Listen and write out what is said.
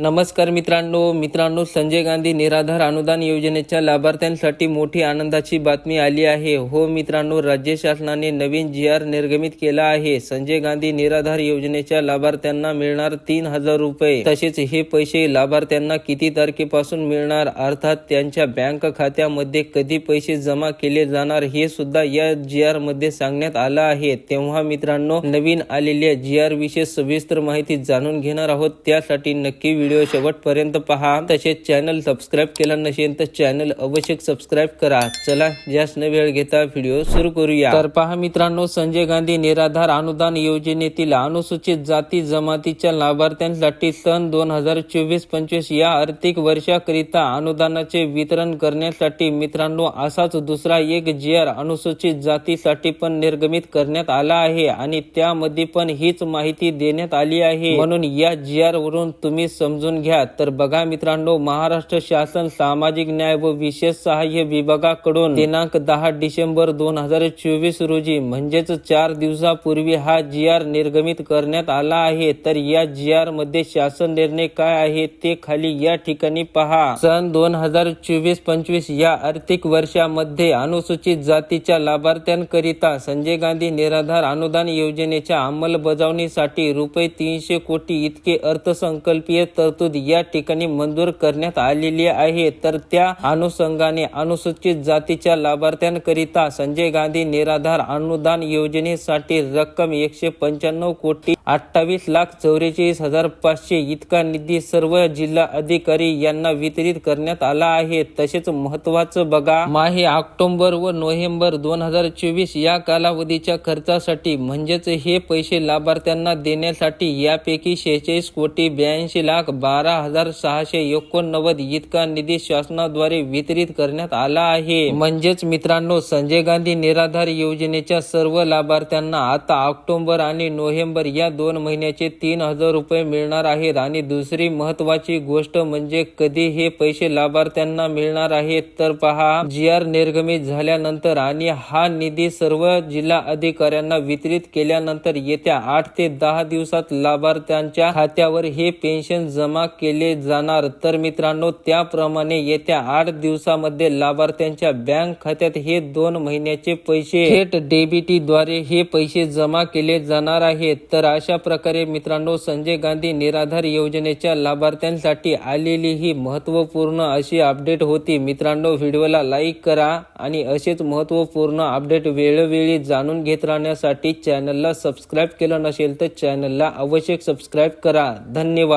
नमस्कार मित्रांनो. मित्रांनो संजय गांधी निराधार अनुदान योजनेच्या लाभार्थ्यांसाठी मोठी आनंदाची बातमी आली आहे. हो मित्रांनो राज्य शासनाने नवीन जी आर निर्गमित केला आहे. संजय गांधी निराधार योजनेच्या लाभार्थ्यांना मिळणार तीन हजार रुपये. तसेच हे पैसे लाभार्थ्यांना किती तारखेपासून मिळणार? अर्थात त्यांच्या बँक खात्यामध्ये कधी पैसे जमा केले जाणार? हे सुद्धा या जी आरमध्ये सांगण्यात आलं आहे. तेव्हा मित्रांनो नवीन आलेल्या जी आर विषयी सविस्तर माहिती जाणून घेणार आहोत. त्यासाठी नक्की व्हिडिओ शेवटपर्यंत पहा. तसेच चॅनल सबस्क्राईब केला नसेल तर चॅनल अवश्य सबस्क्राईब करा. चला जास्त वेळ घेता व्हिडिओ सुरू करूया. तर पहा मित्रांनो संजय गांधी निराधार अनुदान योजनेतील अनुसूचित जाती जमातीच्या लाभार्थ्यांसाठी सन दोन हजार चोवीस पंचवीस या आर्थिक वर्षाकरिता अनुदानाचे वितरण करण्यासाठी मित्रांनो असाच दुसरा एक जी आर अनुसूचित जातीसाठी पण निर्गमित करण्यात आला आहे आणि त्यामध्ये पण हीच माहिती देण्यात आली आहे. म्हणून या जी आर वरून तुम्ही समजून समजून घ्या. तर बघा मित्रांनो महाराष्ट्र शासन सामाजिक न्याय व विशेष सहाय्य विभागाकडून दिनांक दहा डिसेंबर दोन हजार चोवीस रोजी म्हणजेच चार दिवसापूर्वी हा जी आर निर्गमित करण्यात आला आहे. तर या जी आरमध्ये शासन निर्णय काय आहे ते खाली या ठिकाणी पहा. सन दोन हजार चोवीस पंचवीस या आर्थिक वर्षामध्ये अनुसूचित जातीच्या लाभार्थ्यांकरिता संजय गांधी निराधार अनुदान योजनेच्या अंमलबजावणीसाठी रुपये तीनशे कोटी इतके अर्थसंकल्पीय तरतूद या ठिकाणी मंजूर करण्यात आलेली आहे. तर त्या अनुषंगाने अनुसूचित जातीच्या लाभार्थ्यांकरिता संजय गांधी निराधार अनुदान योजनेसाठी रक्कम एकशे पंच्याण्णव कोटी अठ्ठावीस लाख चौवेचाळीस हजार पाचशे इतका निधी सर्व जिल्हा अधिकारी यांना वितरित करण्यात आला आहे. तसेच महत्वाचं बघा माहे ऑक्टोबर व नोव्हेंबर दोन हजार चोवीस या कालावधीच्या खर्चासाठी म्हणजेच हे पैसे लाभार्थ्यांना देण्यासाठी यापैकी शेहेचाळीस कोटी ब्याऐंशी लाख बारा हजार सहाशे एकोणनव्वद इतका निधी शासनाद्वारे वितरित करण्यात आला आहे. म्हणजेच मित्रांनो संजय गांधी निराधार योजनेच्या सर्व लाभार्थ्यांना आता ऑक्टोबर आणि नोव्हेंबर या दोन महिन्याचे तीन हजार रुपये मिळणार आहेत. आणि दुसरी महत्वाची गोष्ट म्हणजे कधी हे पैसे लाभार्थ्यांना मिळणार आहेत तर पहा. जी आर निर्गमित झाल्यानंतर आणि हा निधी सर्व जिल्हा अधिकाऱ्यांना वितरित केल्यानंतर येत्या आठ ते दहा दिवसात लाभार्थ्यांच्या खात्यावर हे पेन्शन जमा केले जाणार. तर मित्रांनो त्याप्रमाणे येत्या आठ दिवसामध्ये लाभार्थ्यांच्या बँक खात्यात हे दोन महिन्याचे पैसे थेट डेबिटीद्वारे हे पैसे जमा केले जाणार आहेत. तर अशा अशा प्रकारे मित्रांनो संजय गांधी निराधार योजनेच्या लाभार्थ्यांसाठी आलेली ही महत्त्वपूर्ण अशी अपडेट होती. मित्रांनो व्हिडिओला लाईक करा आणि असेच महत्त्वपूर्ण अपडेट वेळोवेळी जाणून घेत राहण्यासाठी चॅनलला सबस्क्राईब केलं नसेल तर चॅनलला आवश्यक सबस्क्राईब करा. धन्यवाद.